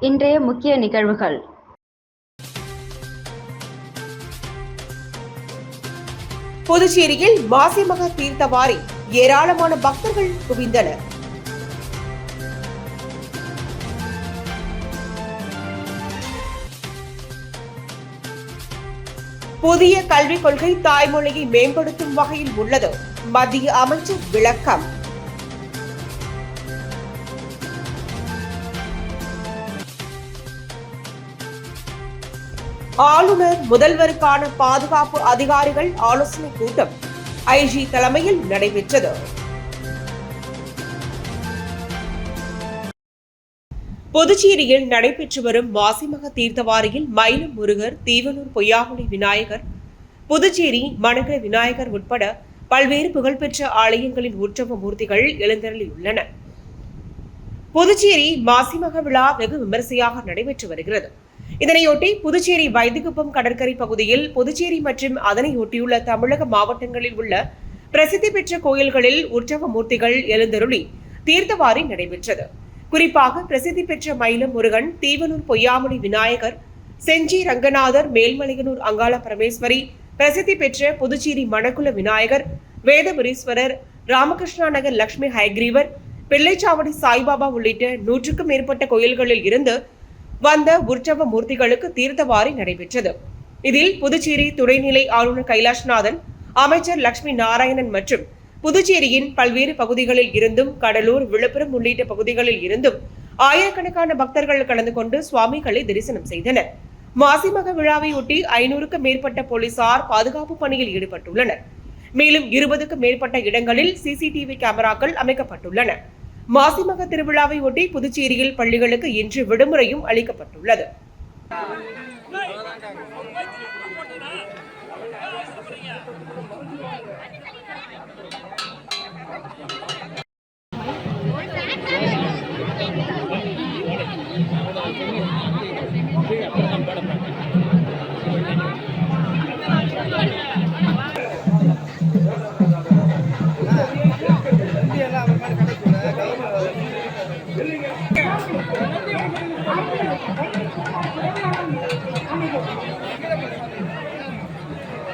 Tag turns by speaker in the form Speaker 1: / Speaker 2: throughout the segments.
Speaker 1: இன்றைய முக்கிய நிகழ்வுகள்.
Speaker 2: புதுச்சேரியில் மாசிமக தீர்த்தவாரி ஏராளமான பக்தர்கள் குவிந்தனர். புதிய கல்விக் கொள்கை தாய்மொழியை மேம்படுத்தும் வகையில் உள்ளது. மத்திய அமைச்சர் விளக்கம். ஆளுநர் முதல்வருக்கான பாதுகாப்பு அதிகாரிகள் ஆலோசனை கூட்டம் ஐஜி தலைமையில் நடைபெற்றது. புதுச்சேரியில் நடைபெற்று வரும் மாசிமக தீர்த்தவாரியில் மயிலம் முருகர் தீவனூர் பொய்யாமொழி விநாயகர் புதுச்சேரி மணக விநாயகர் உட்பட பல்வேறு புகழ்பெற்ற ஆலயங்களின் உற்சவ மூர்த்திகள் எழுந்தருளியுள்ளன புதுச்சேரி மாசிமக விழா வெகு விமரிசையாக நடைபெற்று வருகிறது. இதனையொட்டி புதுச்சேரி வைத்திகுப்பம் கடற்கரை பகுதியில் புதுச்சேரி மற்றும் அதனையொட்டியுள்ள தமிழக மாவட்டங்களில் உள்ள பிரசித்தி பெற்ற கோயில்களில் உற்சவ மூர்த்திகள் எழுந்தருளி தீர்த்தவாரி நடைபெற்றது. குறிப்பாக பிரசித்தி பெற்ற மயிலம் முருகன் தீவனூர் பொய்யாமொழி விநாயகர் செஞ்சி ரங்கநாதர் மேல்மலையனூர் அங்காள பரமேஸ்வரி பிரசித்தி பெற்ற புதுச்சேரி மணக்குள விநாயகர் வேதபுரீஸ்வரர் ராமகிருஷ்ணா நகர் லட்சுமி ஹயக்ரீவர் பிள்ளைச்சாவடி சாய்பாபா உள்ளிட்ட நூற்றுக்கும் மேற்பட்ட கோயில்களில் இருந்து வந்த உற்சவ மூர்த்திகளுக்கு தீர்த்தவாரி நடைபெற்றது. இதில் புதுச்சேரி துணைநிலை ஆளுநர் கைலாஷ்நாதன் அமைச்சர் லட்சுமி நாராயணன் மற்றும் புதுச்சேரியின் பல்வேறு பகுதிகளில் இருந்தும் கடலூர் விழுப்புரம் உள்ளிட்ட பகுதிகளில் இருந்தும் ஆயிரக்கணக்கான பக்தர்கள் கலந்து கொண்டு சுவாமிகளை தரிசனம் செய்தனர். மாசிமக விழாவையொட்டி ஐநூறுக்கும் மேற்பட்ட போலீசார் பாதுகாப்பு பணியில் ஈடுபட்டுள்ளனர். மேலும் இருபதுக்கும் மேற்பட்ட இடங்களில் சிசிடிவி கேமராக்கள் அமைக்கப்பட்டுள்ளன. மாசிமக திருவிழாவை ஒட்டி புதுச்சேரியில் பள்ளிகளுக்கு இன்று விடுமுறையும் அளிக்கப்பட்டுள்ளது.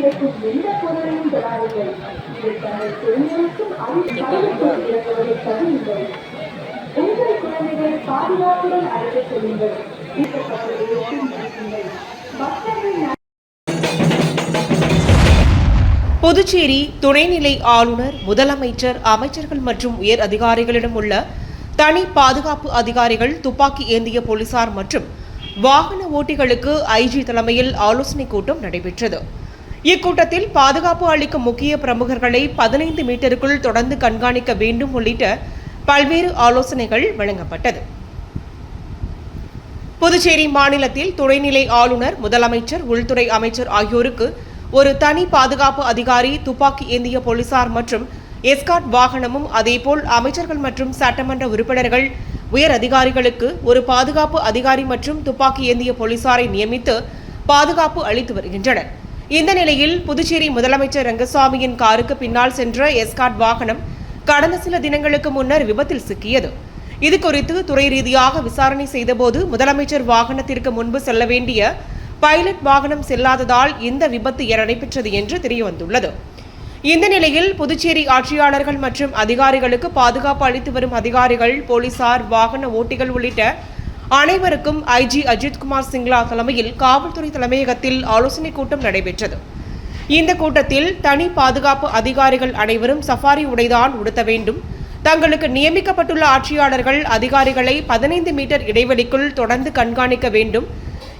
Speaker 3: கிடைக்கும் எந்த பொருளையும் தொடாதீர்கள் இதை தங்கள் குழந்தைகளுக்கும் அறிவிப்பதை தவிருங்கள் உங்கள் குழந்தைகளை பாதுகாப்புடன் அழைத்துச் செல்லுங்கள். வீட்டப்பட்டதை மக்களின்
Speaker 2: புதுச்சேரி துணைநிலை ஆளுநர் முதலமைச்சர் அமைச்சர்கள் மற்றும் உயர் அதிகாரிகளிடம் உள்ள தனி பாதுகாப்பு அதிகாரிகள் துப்பாக்கி ஏந்திய போலீசார் மற்றும் வாகன ஓட்டிகளுக்கு ஐஜி தலைமையில் ஆலோசனைக் கூட்டம் நடைபெற்றது. இக்கூட்டத்தில் பாதுகாப்பு அளிக்கும் முக்கிய பிரமுகர்களை பதினைந்து மீட்டருக்குள் தொடர்ந்து கண்காணிக்க வேண்டும் உள்ளிட்ட பல்வேறு ஆலோசனைகள் வழங்கப்பட்டது. புதுச்சேரி மாநிலத்தில் துணைநிலை ஆளுநர் முதலமைச்சர் உள்துறை அமைச்சர் ஆகியோருக்கு ஒரு தனி பாதுகாப்பு அதிகாரி துப்பாக்கி ஏந்திய போலீசார் மற்றும் எஸ்காட் வாகனமும் அதேபோல் அமைச்சர்கள் மற்றும் சட்டமன்ற உறுப்பினர்கள் உயர் அதிகாரிகளுக்கு ஒரு பாதுகாப்பு அதிகாரி மற்றும் துப்பாக்கி ஏந்திய போலீசாரை நியமித்து பாதுகாப்பு அளித்து வருகின்றனர். இந்த நிலையில் புதுச்சேரி முதலமைச்சர் ரங்கசாமியின் காருக்கு பின்னால் சென்ற எஸ்காட் வாகனம் கடந்த சில தினங்களுக்கு முன்னர் விபத்தில் சிக்கியது. இது குறித்து துறை ரீதியாக விசாரணை செய்தபோது முதலமைச்சர் வாகனத்திற்கு முன்பு செல்ல வேண்டிய பைலட் வாகனம் செல்லாததால் இந்த விபத்து நடைபெற்றது என்று தெரியவந்துள்ளது. இந்த நிலையில் புதுச்சேரி ஆட்சியாளர்கள் மற்றும் அதிகாரிகளுக்கு பாதுகாப்பு அளித்து வரும் அதிகாரிகள் போலீசார் வாகன ஓட்டிகள் உள்ளிட்ட அனைவருக்கும் ஐஜி அஜித்குமார் சிங்லா தலைமையில் காவல்துறை தலைமையகத்தில் ஆலோசனைக் கூட்டம் நடைபெற்றது. இந்த கூட்டத்தில் தனி பாதுகாப்பு அதிகாரிகள் அனைவரும் சஃபாரி உடைதான் உடுத்த வேண்டும். தங்களுக்கு நியமிக்கப்பட்டுள்ள ஆட்சியாளர்கள் அதிகாரிகளை பதினைந்து மீட்டர் இடைவெளிக்குள் தொடர்ந்து கண்காணிக்க வேண்டும்.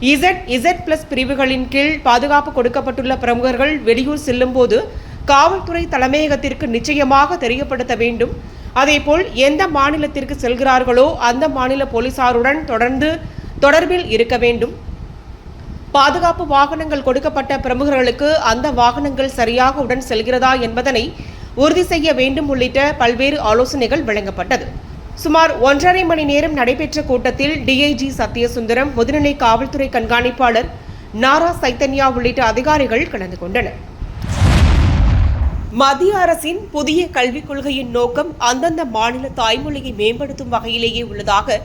Speaker 2: இசட் இசட் பிளஸ் பிரிவுகளின் கீழ் பாதுகாப்பு கொடுக்கப்பட்டுள்ள பிரமுகர்கள் வெளியூர் செல்லும்போது காவல்துறை தலைமையகத்திற்கு நிச்சயமாக தெரியப்படுத்த வேண்டும். அதேபோல் எந்த மாநிலத்திற்கு செல்கிறார்களோ அந்த மாநில போலீசாருடன் தொடர்ந்து தொடர்பில் இருக்க வேண்டும். பாதுகாப்பு வாகனங்கள் கொடுக்கப்பட்ட பிரமுகர்களுக்கு அந்த வாகனங்கள் சரியாக உடன் செல்கிறதா என்பதனை உறுதி செய்ய வேண்டும் உள்ளிட்ட பல்வேறு ஆலோசனைகள் வழங்கப்பட்டது. சுமார் ஒன்றரை மணி நேரம் நடைபெற்ற கூட்டத்தில் டிஐஜி சத்யசுந்தரம் முதுநிலை காவல்துறை கண்காணிப்பாளர் நாரா சைத்தன்யா உள்ளிட்ட அதிகாரிகள் கலந்து கொண்டனர். மத்திய அரசின் புதிய கல்விக் கொள்கையின் நோக்கம் அந்தந்த மாநில தாய்மொழியை மேம்படுத்தும் வகையிலேயே உள்ளதாக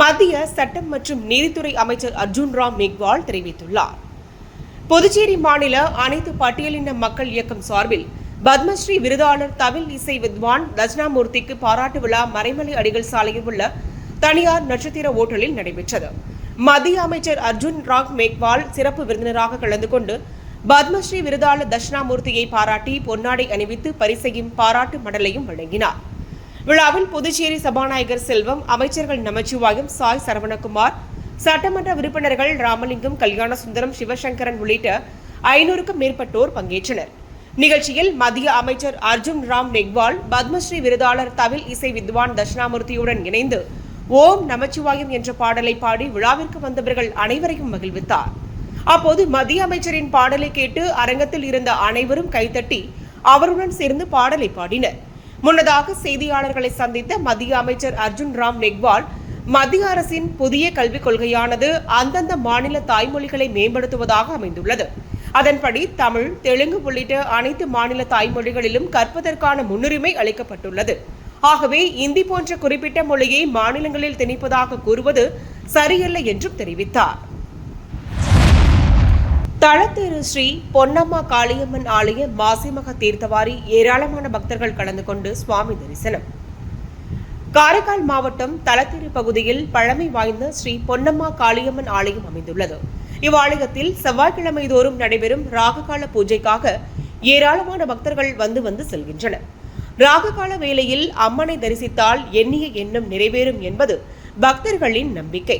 Speaker 2: மத்திய சட்டம் மற்றும் நீதித்துறை அமைச்சர் அர்ஜுன் ராம் மேக்வால் தெரிவித்துள்ளார். புதுச்சேரி மாநில அனைத்து பட்டியலின மக்கள் இயக்கம் சார்பில் பத்மஸ்ரீ விருதாளர் தமிழ் இசை வித்வான் தட்சிணாமூர்த்திக்கு பாராட்டு விழா மறைமலை அடிகள் சாலையில் உள்ள தனியார் நட்சத்திர ஓட்டலில் நடைபெற்றது. மத்திய அமைச்சர் அர்ஜுன் ராக் மேக்வால் சிறப்பு விருந்தினராக கலந்து கொண்டு பத்மஸ்ரீ விருதாளர் தட்சிணாமூர்த்தியை பாராட்டி பொன்னாடை அணிவித்து பரிசையும் பாராட்டு மடலையும் வழங்கினார். விழாவில் புதுச்சேரி சபாநாயகர் செல்வம் அமைச்சர்கள் நமச்சிவாயம் சாய் சரவணகுமார் சட்டமன்ற உறுப்பினர்கள் ராமலிங்கம் கல்யாணசுந்தரம் சிவசங்கரன் உள்ளிட்ட ஐநூறுக்கும் மேற்பட்டோர் பங்கேற்றனர். நிகழ்ச்சியில் மத்திய அமைச்சர் அர்ஜுன் ராம் நெக்வால் பத்மஸ்ரீ விருதாளர் தமிழ் இசை வித்வான் தட்சிணாமூர்த்தியுடன் இணைந்து ஓம் நமச்சிவாயம் என்ற பாடலை பாடி விழாவிற்கு வந்தவர்கள் அனைவரையும் மகிழ்வித்தார். அப்போது மத்திய அமைச்சரின் பாடலை கேட்டு அரங்கத்தில் இருந்த அனைவரும் கைத்தட்டி அவருடன் சேர்ந்து பாடலை பாடினர். முன்னதாக செய்தியாளர்களை சந்தித்த மத்திய அமைச்சர் அர்ஜுன் ராம் நெக்வால் மத்திய அரசின் புதிய கல்விக் கொள்கையானது அந்தந்த மாநில தாய்மொழிகளை மேம்படுத்துவதாக அமைந்துள்ளது. அதன்படி தமிழ் தெலுங்கு உள்ளிட்ட அனைத்து மாநில தாய்மொழிகளிலும் கற்பதற்கான முன்னுரிமை அளிக்கப்பட்டுள்ளது. ஆகவே இந்தி போன்ற குறிப்பிட்ட மொழியை மாநிலங்களில் திணிப்பதாக கூறுவது சரியல்ல என்றும் தெரிவித்தார். தளத்தேரு ஸ்ரீ பொன்னம்மா காளியம்மன் ஆலய மாசிமக தீர்த்தவாரி ஏராளமான பக்தர்கள் கலந்து கொண்டு சுவாமி தரிசனம். காரைக்கால் மாவட்டம் தலத்தேரு பகுதியில் பழமை வாய்ந்த ஸ்ரீ பொன்னம்மா காளியம்மன் ஆலயம் அமைந்துள்ளது. இவ்வாலயத்தில் செவ்வாய்க்கிழமை தோறும் நடைபெறும் ராககால பூஜைக்காக ஏராளமான பக்தர்கள் வந்து வந்து செல்கின்றனர். ராககால வேளையில் அம்மனை தரிசித்தால் எண்ணிய எண்ணம் நிறைவேறும் என்பது பக்தர்களின் நம்பிக்கை.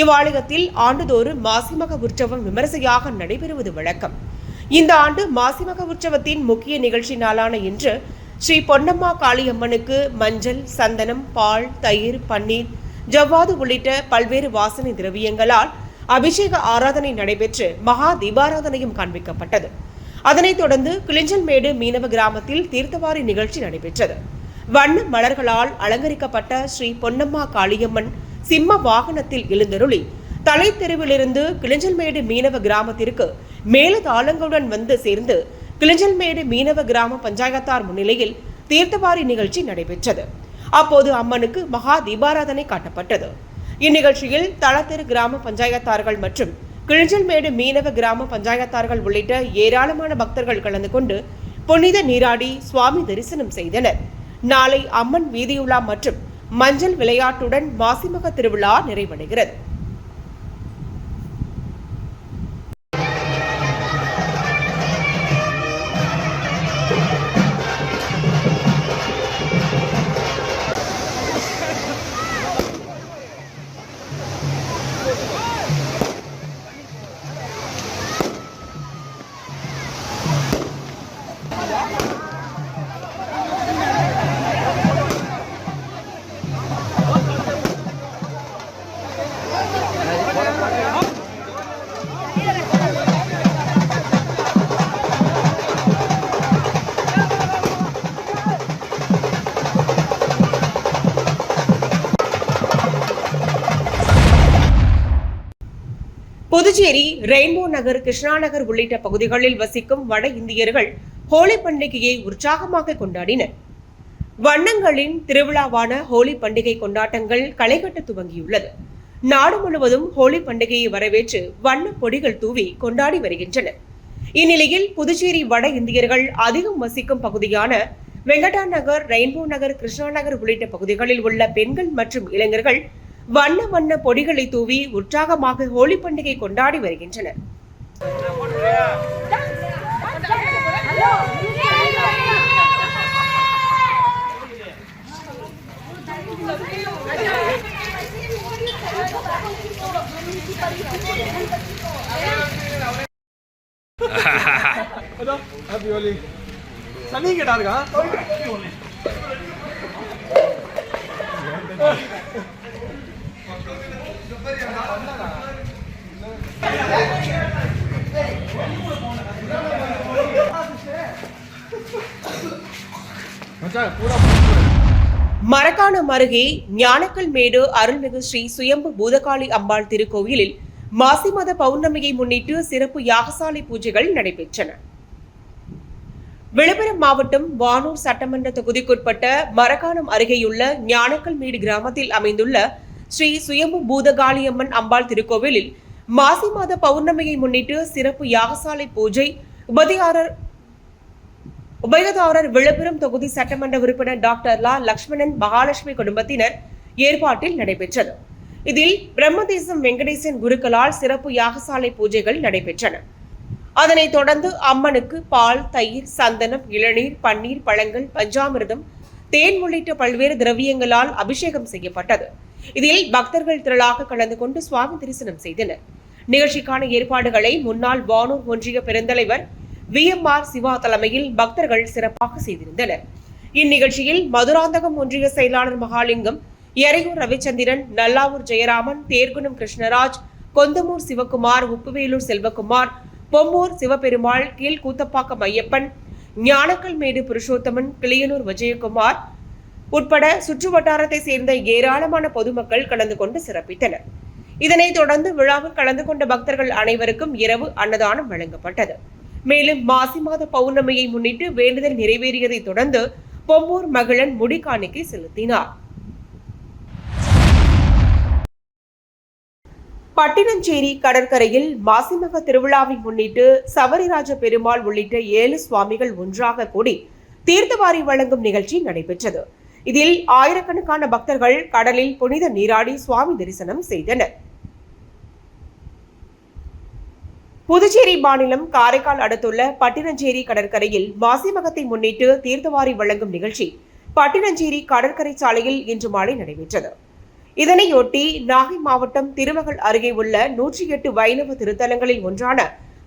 Speaker 2: இவ்வாலயத்தில் ஆண்டுதோறும் மாசிமக உற்சவம் விமரிசையாக நடைபெறுவது வழக்கம். இந்த ஆண்டு மாசிமக உற்சவத்தின் முக்கிய நிகழ்ச்சி நாளான இன்று ஸ்ரீ பொன்னம்மா காளியம்மனுக்கு மஞ்சள் சந்தனம் பால் தயிர் பன்னீர் ஜவ்வாது உள்ளிட்ட பல்வேறு வாசனை திரவியங்களால் அபிஷேக ஆராதனை நடைபெற்று மகா தீபாராதனையும் காண்பிக்கப்பட்டது. அதனைத் தொடர்ந்து கிளிஞ்சல்மேடு மீனவ கிராமத்தில் தீர்த்தவாரி நிகழ்ச்சி நடைபெற்றது. வண்ண மலர்களால் அலங்கரிக்கப்பட்ட ஸ்ரீ பொன்னம்மா காளியம்மன் சிம்ம வாகனத்தில் எழுந்தருளி தலைத்தெருவிலிருந்து கிளிஞ்சல்மேடு மீனவ கிராமத்திற்கு மேலதாளங்களுடன் வந்து சேர்ந்து கிளிஞ்சல்மேடு மீனவ கிராம பஞ்சாயத்தார் முன்னிலையில் தீர்த்தவாரி நிகழ்ச்சி நடைபெற்றது. அப்போது அம்மனுக்கு மகா தீபாராதனை காட்டப்பட்டது. இந்நிகழ்ச்சியில் தளத்தெரு கிராம பஞ்சாயத்தார்கள் மற்றும் கிழிஞ்சல்மேடு மீனவ கிராம பஞ்சாயத்தார்கள் உள்ளிட்ட ஏராளமான பக்தர்கள் கலந்து கொண்டு புனித நீராடி சுவாமி தரிசனம் செய்தனர். நாளை அம்மன் வீதியுலா மற்றும் மஞ்சள் விளையாட்டுடன் மாசிமக திருவிழா நிறைவடைகிறது. புதுச்சேரி ரெயின்போ நகர் கிருஷ்ணா நகர் உள்ளிட்ட பகுதிகளில் வசிக்கும் வட இந்தியர்கள் ஹோலி பண்டிகையை உற்சாகமாக கொண்டாடினர். வண்ணங்களின் திருவிழாவான ஹோலி பண்டிகை கொண்டாட்டங்கள் களைகட்ட துவங்கியுள்ளது. நாடு முழுவதும் ஹோலி பண்டிகையை வரவேற்று வண்ண பொடிகள் தூவி கொண்டாடி வருகின்றனர். இந்நிலையில் புதுச்சேரி வட இந்தியர்கள் அதிகம் வசிக்கும் பகுதியான வெங்கடா நகர் ரெயின்போ நகர் கிருஷ்ணா நகர் உள்ளிட்ட பகுதிகளில் உள்ள பெண்கள் மற்றும் இளைஞர்கள் வண்ண வண்ண பொடிகளை தூவி உற்சாகமாக ஹோலி பண்டிகை கொண்டாடி வருகின்றனர்.
Speaker 4: சனி கேட்டா இருக்கா?
Speaker 2: மரக்காணம் அருகே ஞானக்கல் மேடு அருள்மிகு ஸ்ரீ சுயம்பு பூதகாளி அம்பாள் திருக்கோயிலில் மாசி மத பௌர்ணமியை முன்னிட்டு சிறப்பு யாகசாலை பூஜைகள் நடைபெற்றன. விழுப்புரம் மாவட்டம் வானூர் சட்டமன்ற தொகுதிக்குட்பட்ட மரக்காணம் அருகேயுள்ள ஞானக்கல் மேடு கிராமத்தில் அமைந்துள்ள ஸ்ரீ சுயம்பு பூதகாளியம்மன் அம்பாள் திருக்கோவிலில் மாசி மாத பௌர்ணமியை முன்னிட்டு சிறப்பு யாகசாலை பூஜை உபதியாரர் உபயதாரர் விழுப்புரம் தொகுதி சட்டமன்ற உறுப்பினர் டாக்டர் லா லக்ஷ்மணன் மகாலட்சுமி குடும்பத்தினர் ஏற்பாட்டில் நடைபெற்றது. இதில் பிரம்மதேசம் வெங்கடேசன் குருக்களால் சிறப்பு யாகசாலை பூஜைகள் நடைபெற்றன. அதனைத் தொடர்ந்து அம்மனுக்கு பால் தயிர் சந்தனம் இளநீர் பன்னீர் பழங்கள் பஞ்சாமிர்தம் தேன் உள்ளிட்ட பல்வேறு திரவியங்களால் அபிஷேகம் செய்யப்பட்டது. இதில் பக்தர்கள் திரளாக கலந்து கொண்டு சுவாமி தரிசனம் செய்தனர். நிகழ்ச்சிக்கான ஏற்பாடுகளை முன்னாள் வானூர் ஒன்றிய பெருந்தலைவர் வி. எம். ஆர். சிவா தலைமையில் பக்தர்கள் சிறப்பாக செய்திருந்தனர். இந்நிகழ்ச்சியில் மதுராந்தகம் ஒன்றிய செயலாளர் மகாலிங்கம் எறையூர் ரவிச்சந்திரன் நல்லாவூர் ஜெயராமன் தேர்குணம் கிருஷ்ணராஜ் கொந்தமூர் சிவகுமார் உப்புவேலூர் செல்வகுமார் பொம்மூர் சிவபெருமாள் கீழ் கூத்தப்பாக்கம் ஐயப்பன் ஞானக்கல்மேடு புருஷோத்தமன் கிளியனூர் விஜயகுமார் உட்பட சுற்று வட்டாரத்தை சேர்ந்த ஏராளமான பொதுமக்கள் கலந்து கொண்டு சிறப்பித்தனர். இதனைத் தொடர்ந்து விழாவில் கலந்து கொண்ட பக்தர்கள் அனைவருக்கும் இரவு அன்னதானம் வழங்கப்பட்டது. மேலும் மாசி மாத பௌர்ணமியை முன்னிட்டு வேண்டுதல் நிறைவேறியதைத் தொடர்ந்து பொம்மூர் மகளன் முடிக்காணிக்கை செலுத்தினார். பட்டினஞ்சேரி கடற்கரையில் மாசிமக திருவிழாவை முன்னிட்டு சபரிராஜ பெருமாள் உள்ளிட்ட ஏழு சுவாமிகள் ஒன்றாக கூடி தீர்த்தவாரி வழங்கும் நிகழ்ச்சி நடைபெற்றது. இதில் ஆயிரக்கணக்கான பக்தர்கள் கடலில் புனித நீராடி சுவாமி தரிசனம் செய்தனர். புதுச்சேரி மாநிலம் காரைக்கால் அடுத்துள்ள பட்டினஞ்சேரி கடற்கரையில் மாசிமகத்தை முன்னிட்டு தீர்த்தவாரி வழங்கும் நிகழ்ச்சி பட்டினஞ்சேரி கடற்கரை சாலையில் இன்று மாலை நடைபெற்றது. இதனையொட்டி நாகை மாவட்டம் திருமகள் அருகே உள்ள நூற்றி எட்டு வைணவ திருத்தலங்களில் ஒன்றான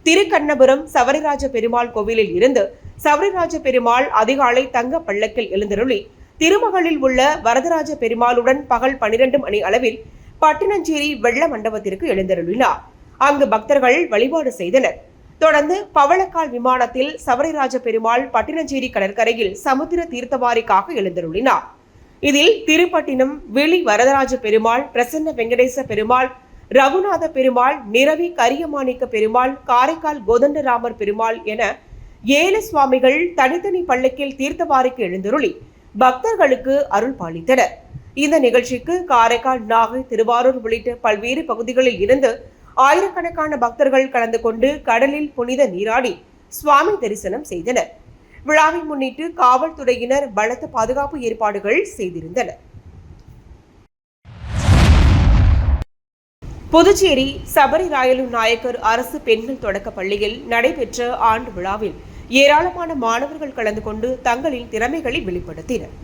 Speaker 2: திருக்கண்ணபுரம் சவரிராஜ பெருமாள் கோவிலில் இருந்து சவரிராஜ பெருமாள் அதிகாலை தங்க பள்ளக்கில் எழுந்தருளி திருமகளில் உள்ள வரதராஜ பெருமாளுடன் பகல் பனிரெண்டு மணி அளவில் பட்டினஞ்சேரி வெள்ள மண்டபத்திற்கு எழுந்தருளினார். அங்கு பக்தர்கள் வழிபாடு செய்தனர். தொடர்ந்து பவளக்கால் விமானத்தில் சபரிராஜ பெருமாள் பட்டினஞ்சேரி கடற்கரையில் சமுத்திர தீர்த்தவாரிக்காக எழுந்தருளினார். இதில் திருப்பட்டினம் வெளி வரதராஜ பெருமாள் பிரசன்ன வெங்கடேச பெருமாள் ரகுநாத பெருமாள் நிரவி கரியமாணிக்க பெருமாள் காரைக்கால் கோதண்டராமர் பெருமாள் என ஏழு சுவாமிகள் தனித்தனி பள்ளக்கில் தீர்த்தவாரிக்கு எழுந்தருளி பக்தர்களுக்கு அருள் பாலித்தனர். இந்த நிகழ்ச்சிக்கு காரைக்கால் நாகை திருவாரூர் உள்ளிட்ட பல்வேறு பகுதிகளில் இருந்து ஆயிரக்கணக்கான பக்தர்கள் கலந்து கொண்டு கடலில் புனித நீராடி சுவாமி தரிசனம் செய்தனர். விழாவை முன்னிட்டு காவல்துறையினர் பலத்த பாதுகாப்பு ஏற்பாடுகள் செய்திருந்தனர். புதுச்சேரி சபரி ராயலு நாயக்கர் அரசு பெண்கள் தொடக்க பள்ளியில் நடைபெற்ற ஆண்டு விழாவில் ஏராளமான மாணவர்கள் கலந்து கொண்டு தங்களின் திறமைகளை வெளிப்படுத்தினர்.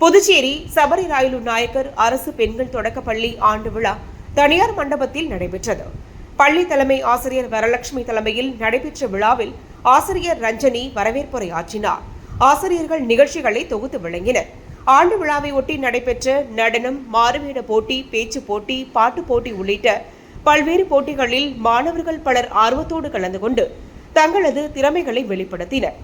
Speaker 2: புதுச்சேரி சபரி ராயலு நாயக்கர் அரசு பெண்கள் தொடக்கப்பள்ளி ஆண்டு விழா தனியார் மண்டபத்தில் நடைபெற்றது. பள்ளி தலைமை ஆசிரியர் வரலட்சுமி தலைமையில் நடைபெற்ற விழாவில் ஆசிரியர் ரஞ்சனி வரவேற்புரை ஆற்றினார். ஆசிரியர்கள் நிகழ்ச்சிகளை தொகுத்து விளங்கினர். ஆண்டு விழாவை ஒட்டி நடைபெற்ற நடனம் மாறுவேட போட்டி பேச்சு போட்டி பாட்டு போட்டி உள்ளிட்ட பல்வேறு போட்டிகளில் மாணவர்கள் பலர் ஆர்வத்தோடு கலந்து கொண்டு தங்களது திறமைகளை வெளிப்படுத்தினர்.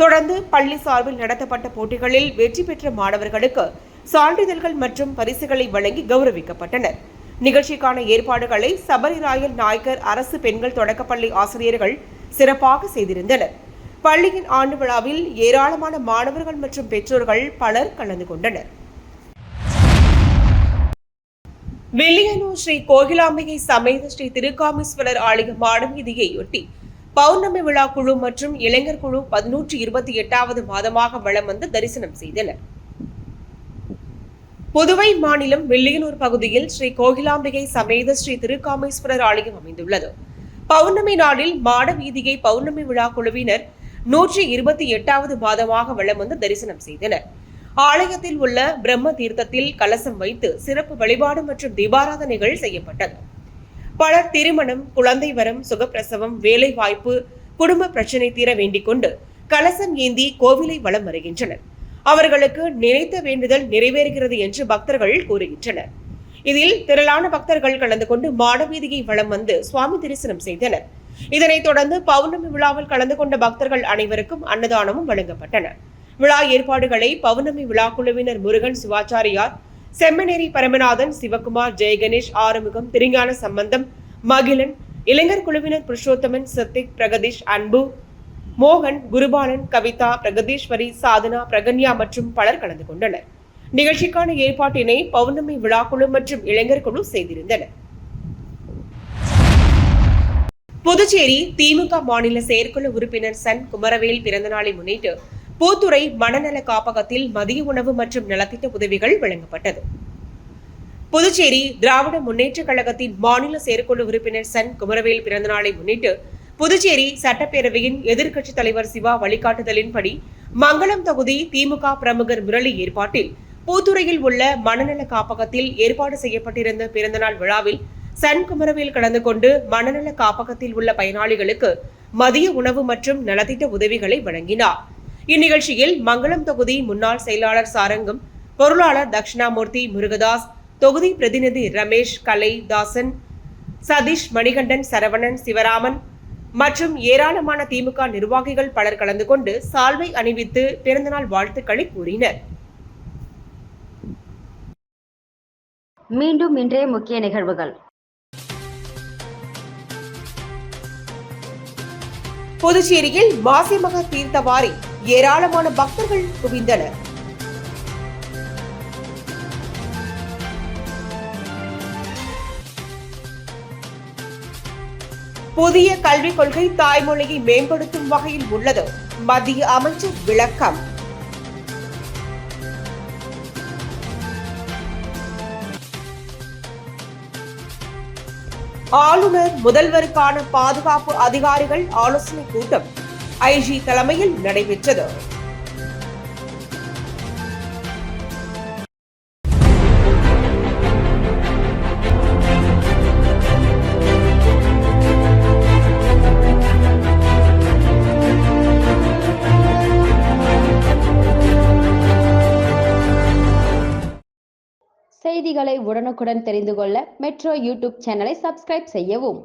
Speaker 2: தொடர்ந்து பள்ளி சார்பில் நடத்தப்பட்ட போட்டிகளில் வெற்றி பெற்ற மாணவர்களுக்கு சான்றிதழ்கள் மற்றும் பரிசுகளை வழங்கி கௌரவிக்கப்பட்டனர். நிகழ்ச்சிக்கான ஏற்பாடுகளை சபரிராயல் நாயக்கர் அரசு பெண்கள் தொடக்கப்பள்ளி ஆசிரியர்கள் சிறப்பாக செய்திருந்தனர். பள்ளியின் ஆண்டு விழாவில் ஏராளமான மாணவர்கள் மற்றும் பெற்றோர்கள் பலர் கலந்து கொண்டனர். வில்லியனூர் ஸ்ரீ கோகிலாம்பிகை சமேத ஸ்ரீ திருக்காமீஸ்வரர் ஆலய மாடவீதியையொட்டி பௌர்ணமி விழா குழு மற்றும் இளைஞர் குழு பதினூற்றி இருபத்தி எட்டாவது மாதமாக வளம் வந்து தரிசனம் செய்தனர். புதுவை மாநிலம் வில்லியனூர் பகுதியில் ஸ்ரீ கோகிலாம்பிகை சமேத ஸ்ரீ திருக்காமேஸ்வரர் ஆலயம் அமைந்துள்ளது. பௌர்ணமி நாளில் மாட வீதியை பௌர்ணமி விழா குழுவினர் நூற்றி இருபத்தி எட்டாவது மாதமாக வலம் வந்து தரிசனம் செய்தனர். ஆலயத்தில் உள்ள பிரம்ம தீர்த்தத்தில் கலசம் வைத்து சிறப்பு வழிபாடு மற்றும் தீபாராதனைகள் செய்யப்பட்டது. பலர் திருமணம் குழந்தை வரம் சுகப்பிரசவம் வேலை வாய்ப்பு குடும்ப பிரச்சனை தீர வேண்டிக் கொண்டு கலசம் ஏந்தி கோவிலை வலம் வருகின்றனர். அவர்களுக்கு நினைத்த வேண்டுதல் நிறைவேறுகிறது என்று பக்தர்கள் கூறுகின்றனர். இதில் திரளான பக்தர்கள் கலந்து கொண்டு மாடவீதியை வளம் வந்து சுவாமி தரிசனம் செய்தனர். இதனைத் தொடர்ந்து பௌர்ணமி விழாவில் கலந்து கொண்ட பக்தர்கள் அனைவருக்கும் அன்னதானமும் வழங்கப்பட்டன. விழா ஏற்பாடுகளை பௌர்ணமி விழா குழுவினர் முருகன் சிவாச்சாரியார் செம்மநேரி பரமநாதன் சிவகுமார் ஜெயகணேஷ் ஆறுமுகம் திருஞான சம்பந்தம் மகிழன் இளைஞர் குழுவினர் புருஷோத்தமன் சத்திக் பிரகதீஷ் அன்பு மோகன் குருபாலன் கவிதா பிரகதீஸ்வரி சாதனா பிரகன்யா மற்றும் பலர் கலந்து கொண்டனர். நிகழ்ச்சிக்கான ஏற்பாட்டினை பௌர்ணமி விழாக்குழு மற்றும் இளைஞர் குழு செய்திருந்தனர். புதுச்சேரி திமுக மாநில செயற்குழு உறுப்பினர் சன் குமரவேல் பிறந்தநாளை முன்னிட்டு பூத்துறை மனநல காப்பகத்தில் மதிய உணவு மற்றும் நலத்திட்ட உதவிகள் வழங்கப்பட்டது. புதுச்சேரி திராவிட முன்னேற்றக் கழகத்தின் மாநில செயற்குழு உறுப்பினர் சன் குமரவேல் பிறந்தநாளை முன்னிட்டு புதுச்சேரி சட்டப்பேரவையின் எதிர்க்கட்சித் தலைவர் சிவா வழிகாட்டுதலின்படி மங்களம் தொகுதி திமுக பிரமுகர் முரளி ஏற்பாட்டில் பூத்துறையில் உள்ள மனநல காப்பகத்தில் ஏற்பாடு செய்யப்பட்டிருந்த பிறந்தநாள் விழாவில் சன் குமரவேல் கலந்து கொண்டு மனநல காப்பகத்தில் உள்ள பயனாளிகளுக்கு மதிய உணவு மற்றும் நலத்திட்ட உதவிகளை வழங்கினார். இந்நிகழ்ச்சியில் மங்களம் தொகுதி முன்னாள் செயலாளர் சாரங்கம் பொருளாளர் தட்சிணாமூர்த்தி முருகதாஸ் தொகுதி பிரதிநிதி ரமேஷ் கலை தாசன் சதீஷ் மணிகண்டன் சரவணன் சிவராமன் மற்றும் ஏராளமான திமுக நிர்வாகிகள் பலர் கலந்து கொண்டு சால்வை அணிவித்து பிறந்தநாள் வாழ்த்துக்களை கூறினர்.
Speaker 1: மீண்டும் இன்றைய முக்கிய நிகழ்வுகள்.
Speaker 2: புதுச்சேரியில் மாசிமக தீர்த்தவாரி ஏராளமான பக்தர்கள் குவிந்தனர். புதிய கல்விக் கொள்கை தாய்மொழியை மேம்படுத்தும் வகையில் உள்ளது. மத்திய அமைச்சர் விளக்கம். ஆளுநர் முதல்வருக்கான பாதுகாப்பு அதிகாரிகள் ஆலோசனை கூட்டம். ஐஜி தலைமையில் நடைபெற்றது.
Speaker 1: செய்திகளை உடனுக்குடன் தெரிந்து கொள்ள மெட்ரோ யூடியூப் சேனலை சப்ஸ்கிரைப் செய்யவும்.